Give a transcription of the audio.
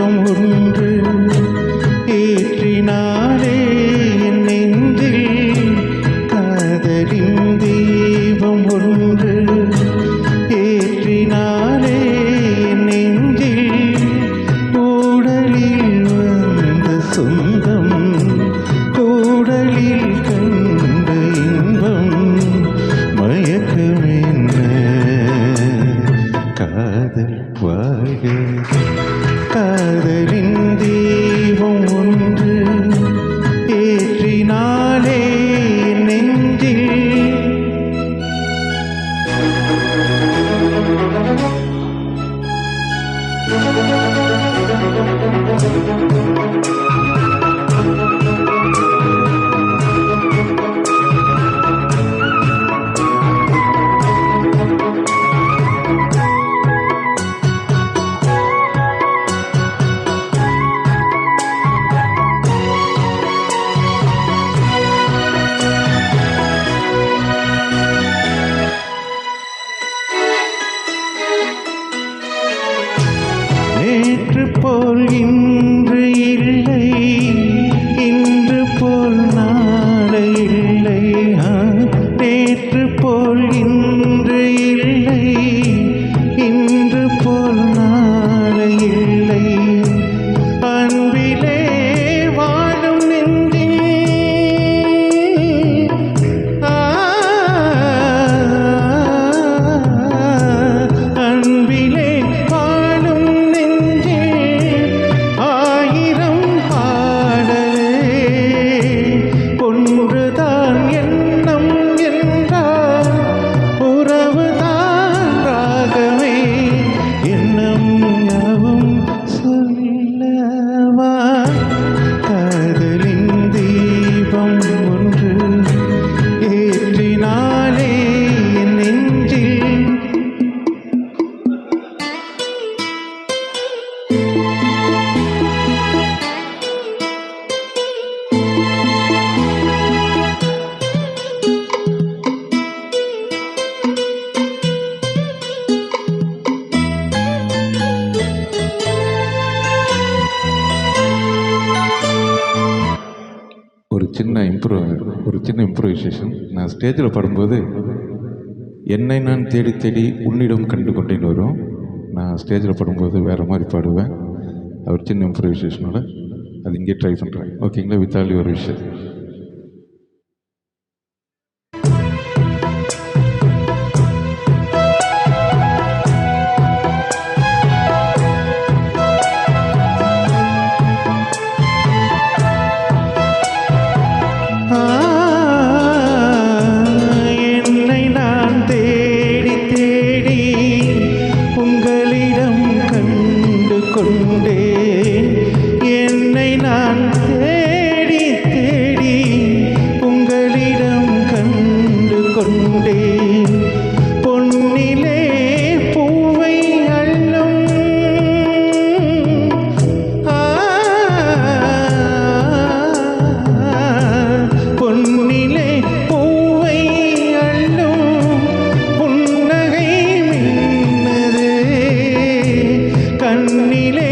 இன்பம் உண்டு ஏற்றினாலே என் நெஞ்சில் காதலின் தீபம் உண்டு ஏற்றினாலே என் நெஞ்சில் ஊடலில் வந்த சொந்தம் நேற்று போல் இன்று இல்லை. இன்று போல் நாளை இல்லை. அன்பிலே வாழும் நெஞ்சில். அன்பிலே வாழும் நெஞ்சே. ஆயிரம் பாடலே. ஒன்றுதான் என் சின்ன இம்ப்ரூவ் ஒரு சின்ன இம்ப்ரூவைசேஷன் நான் ஸ்டேஜில் பாடும்போது என்னை நான் தேடி தேடி உன்னிடம் கண்டு கொண்டேன்னு வரும் நான் ஸ்டேஜில் பாடும்போது வேறு மாதிரி பாடுவேன். ஒரு சின்ன இம்ப்ரூவைசேஷனோட அது இங்கே ட்ரை பண்ணுறேன் ஓகேங்களா வித் ஆல் யுவர் விஷயம். கண்ணிலே